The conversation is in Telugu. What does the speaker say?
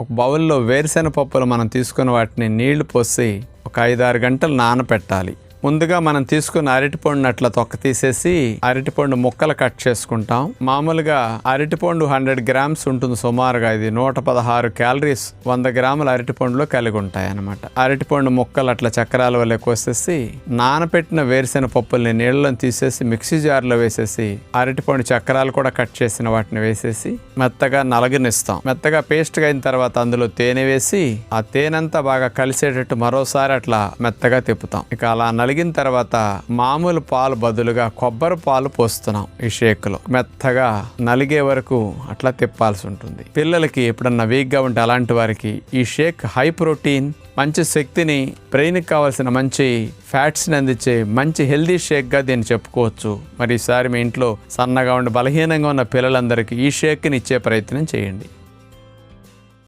ఒక బౌల్లో వేరుశెనగ పప్పులు మనం తీసుకున్న వాటిని నీళ్ళు పోసి ఒక ఐదారు గంటలు నానపెట్టాలి. ముందుగా మనం తీసుకున్న అరటిపండుని అట్లా తొక్క తీసేసి అరటిపండు ముక్కలు కట్ చేసుకుంటాం. మామూలుగా అరటిపండు హండ్రెడ్ గ్రామ్స్ ఉంటుంది సుమారుగా. ఇది నూట పదహారు క్యాలరీస్ వంద గ్రాముల అరటిపండులో కలిగి ఉంటాయి అన్నమాట అరటిపండు ముక్కలు అట్లా చక్రాల వల్ల కోసేసి నానపెట్టిన వేరుశెనగ పప్పుల్ని నీళ్ళలో తీసేసి మిక్సీ జార్లో వేసేసి అరటిపండు చక్రాలు కూడా కట్ చేసిన వాటిని వేసేసి మెత్తగా నలగనిస్తాం. మెత్తగా పేస్ట్గా అయిన తర్వాత అందులో తేనె వేసి ఆ తేనెంతా బాగా కలిసేటట్టు మరోసారి అట్లా మెత్తగా తిప్పుతాం. ఇక అలా నలిగిన తర్వాత మామూలు పాలు బదులుగా కొబ్బరి పాలు పోస్తున్నాం ఈ షేక్లో. మెత్తగా నలిగే వరకు అట్లా తిప్పాల్సి ఉంటుంది. పిల్లలకి ఎప్పుడన్నా వీక్గా ఉంటే అలాంటి వారికి ఈ షేక్ హై ప్రోటీన్ మంచి శక్తిని బ్రెయిన్కి కావాల్సిన మంచి ఫ్యాట్స్ని అందించే మంచి హెల్దీ షేక్గా దీన్ని చెప్పుకోవచ్చు. మరి ఈసారి మీ ఇంట్లో సన్నగా ఉండి బలహీనంగా ఉన్న పిల్లలందరికీ ఈ షేక్ని ఇచ్చే ప్రయత్నం చేయండి.